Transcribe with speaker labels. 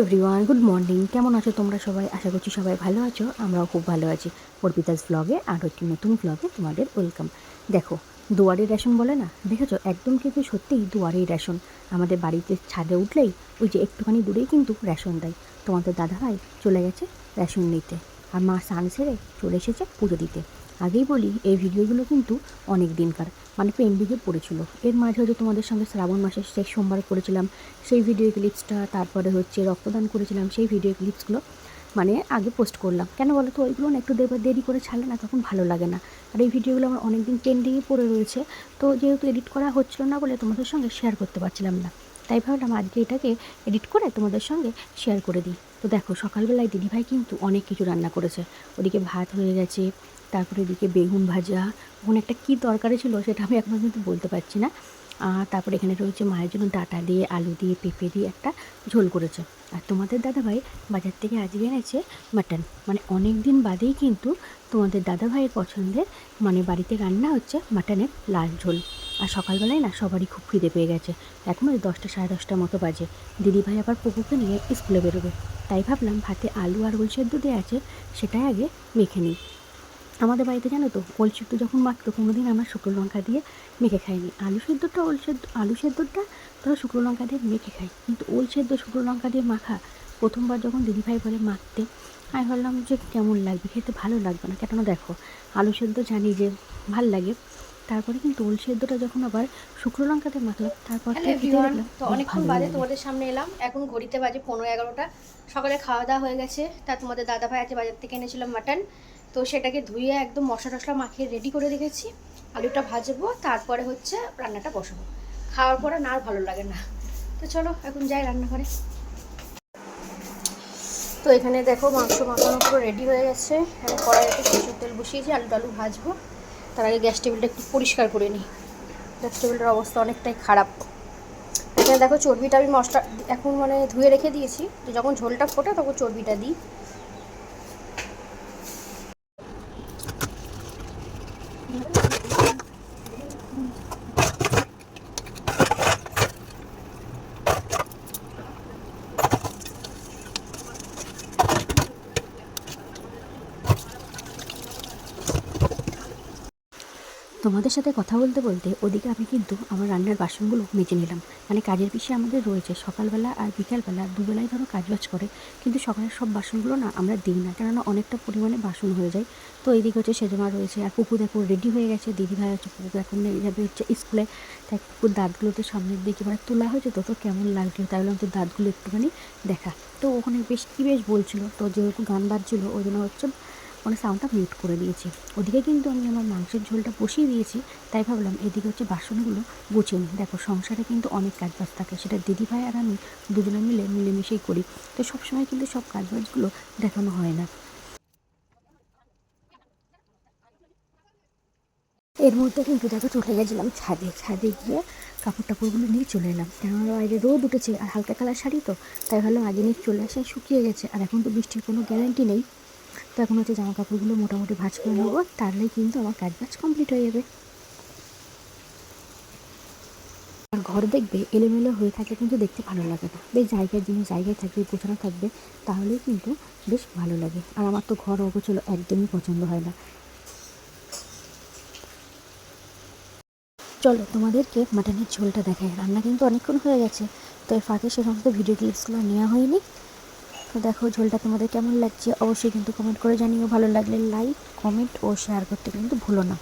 Speaker 1: Everyone good morning কেমন আছো তোমরা সবাই? আশা করছি সবাই ভালো আছো, আমরাও খুব ভালো আছি। অর্পিতাস ব্লগে আরও একটি নতুন ব্লগে তোমাদের ওয়েলকাম দেখো দুয়ারের রেশন বলে না? দেখেছ? একদম কিন্তু সত্যিই দুয়ারের রেশন আমাদের বাড়িতে ছাদে উঠলেই ওই যে একটুখানি দূরেই কিন্তু রেশন দেয়। তোমাদের দাদাভাই চলে গেছে রেশন নিতে। আর মা স্নান সেরে চলে এসেছে পুজো দিতে। আগেই বলি, এই ভিডিওগুলো কিন্তু অনেক দিনকার মানে পেন্ডিংয়ে পড়েছিল। এর মাঝে হয়তো তোমাদের সঙ্গে শ্রাবণ মাসের শেষ সোমবার করেছিলাম সেই ভিডিও ক্লিপসটা তারপরে হচ্ছে রক্তদান করেছিলাম, সেই ভিডিও ক্লিপসগুলো মানে আগে পোস্ট করলাম। কেন বলো তো ওইগুলো না একটু দেবার দেরি করে ছাড়লে না তখন ভালো লাগে না। আর এই ভিডিওগুলো আমার অনেক দিন পেন্ডিংয়ে পড়ে রয়েছে, তো যেহেতু এডিট করা হচ্ছিল না বলে তোমাদের সঙ্গে শেয়ার করতে পারছিলাম না। তাই ভাবলাম আজকে এটাকে এডিট করে তোমাদের সঙ্গে শেয়ার করে দিই। তো দেখো, সকালবেলায় দিদিভাই কিন্তু অনেক কিছু রান্না করেছে। ওদিকে ভাত হয়ে গেছে, তারপরে এদিকে বেগুন ভাজা ওখানে একটা কী তরকারি ছিল সেটা আমি এখনও কিন্তু বলতে পারছি না। আর তারপরে এখানে রয়েছে মায়ের জন্য ডাটা দিয়ে, আলু দিয়ে, পেঁপে দিয়ে একটা ঝোল করেছে। আর তোমাদের দাদাভাই বাজার থেকে আজকে এনেছে মাটন। মানে অনেক দিন বাদেই কিন্তু তোমাদের দাদাভাইয়ের পছন্দের মানে বাড়িতে রান্না হচ্ছে মাটনের লাল ঝোল। আর সকালবেলায় না সবারই খুব খিদে পেয়ে গেছে। এখন ওই দশটা সাড়ে দশটার মতো বাজে। দিদিভাই আবার পুকুকে নিয়ে স্কুলে বেরোবে। তাই ভাবলাম ভাতে আলু আর ওল সেদ্ধ দিয়ে আছে, সেটাই আগে মেখে নিই। আমাদের বাড়িতে জানো তো, ওল সেদ্ধ যখন মাখতো কোনো দিন আমরা শুকনো লঙ্কা দিয়ে মেখে খাইনি। আলু সেদ্ধটা, ওল সেদ্ধ, আলু সেদ্ধটা ধরো শুকনো লঙ্কা দিয়ে মেখে খাই। কিন্তু ওল সেদ্ধ, শুকনো লঙ্কা দিয়ে মাখা, প্রথমবার যখন দিদিভাই বলে মাখতে, আমি ভাবলাম যে কেমন লাগবে, খেতে ভালো লাগবে না। কেন দেখো, আলু সেদ্ধ জানি যে ভালো লাগে। তারপরে কিন্তু ওল সেদ্ধটা যখন আবার শুকনো লঙ্কাতে মাখলাম তারপর
Speaker 2: তো অনেকক্ষণ বাদে তোমাদের সামনে এলাম। এখন ঘড়িতে বাজে পনেরো এগারোটা। সকালে খাওয়া দাওয়া হয়ে গেছে। তা তোমাদের দাদা ভাই আছে বাজার থেকে এনেছিলাম মাটন তো সেটাকে ধুয়ে একদম মশলা টশলা মাখিয়ে রেডি করে রেখেছি। আলুটা ভাজবো তারপরে হচ্ছে রান্নাটা বসাবো। খাওয়ার পরে না আর ভালো লাগে না। তো চলো এখন যাই রান্নাঘরে। তো এখানে দেখো মাংস মাখানো পুরো রেডি হয়ে গেছে। কড়াইতে সরষের তেল বসিয়েছি আলু টালু ভাজবো। তার আগে গ্যাস টেবিলটা একটু পরিষ্কার করে নিই। গ্যাস টেবিলটার অবস্থা অনেকটাই খারাপ। এখানে দেখো চর্বিটা আমি মশলা এখন মানে ধুয়ে রেখে দিয়েছি। তো যখন ঝোলটা ফোটে তখন চর্বিটা দিই।
Speaker 1: তোমাদের সাথে কথা বলতে বলতে ওদিকে আমি কিন্তু আমার রান্নার বাসনগুলো মেজে নিলাম। মানে কাজের পিছিয়ে আমাদের রয়েছে সকালবেলা আর বিকালবেলা দুবেলায় ধরো কাজবাজ করে, কিন্তু সকালের সব বাসনগুলো না আমরা দিই না, কেননা অনেকটা পরিমাণে বাসন হয়ে যায়। তো এইদিকে হচ্ছে সেজমা রয়েছে আর পুকুর দেখো রেডি হয়ে গেছে। দিদিভাই হচ্ছে পুকুর এখন নিয়ে যাবে হচ্ছে স্কুলে। তাই পুকুর দাঁতগুলোতে সামনের দিকে মানে তোলা হয়েছে তো তো কেমন লাগছিল তাই বললাম তো দাঁতগুলো একটুখানি দেখা। তো ওখানে বেশ কী বেশ বলছিল, তো যেহেতু গান বাজছিল, ওই জন্য হচ্ছে মানে সাউন্ডটা মিউট করে দিয়েছি। ওদিকে কিন্তু আমি আমার মাংসের ঝোলটা বসিয়ে দিয়েছি, তাই ভাবলাম এদিকে হচ্ছে বাসনগুলো গুছিয়ে নিই। দেখো, সংসারে কিন্তু অনেক কাজ বাজ থাকে, সেটা দিদিভাই আর আমি দুজনে মিলে মিলেমিশেই করি। তো সবসময় কিন্তু সব কাজ বাজগুলো দেখানো হয় না। এর মধ্যে কিন্তু দেখো চলে গেছিলাম ছাদে। ছাদে গিয়ে কাপড় টাপড়গুলো নিয়ে চলে এলাম। কেননা বাইরে রোদ উঠেছে আর হালকা কালার শাড়ি তো, তাই ভাবলাম আগে নিয়ে চলে আসে শুকিয়ে গেছে। আর এখন তো বৃষ্টির কোনো গ্যারান্টি নেই। তো এখন হচ্ছে জামা কাপড়গুলো মোটামুটি ভাজ করে নেব। তাহলেই কিন্তু আমার কাজ বাজ কমপ্লিট হয়ে যাবে। আর ঘর দেখবে এলোমেলো হয়ে থাকলে কিন্তু দেখতে ভালো লাগে না। বেশ জায়গায় জিনিস জায়গায় থাকবে, গোছানো থাকবে, তাহলেই কিন্তু বেশ ভালো লাগে। আর আমার তো ঘর অগোছলো একদমই পছন্দ হয় না। চলো তোমাদেরকে মাটনের ঝোলটা দেখায় রান্না কিন্তু অনেকক্ষণ হয়ে গেছে। তো এর ফাঁকে সে সমস্ত ভিডিও ক্লিপসগুলো নেওয়া হয়নি। তো দেখো ঝোলটা তোমাদের কেমন লাগছে? অবশ্যই কিন্তু কমেন্ট করে জানিও। ভালো লাগলে লাইক কমেন্ট ও শেয়ার করতে কিন্তু ভুলো না।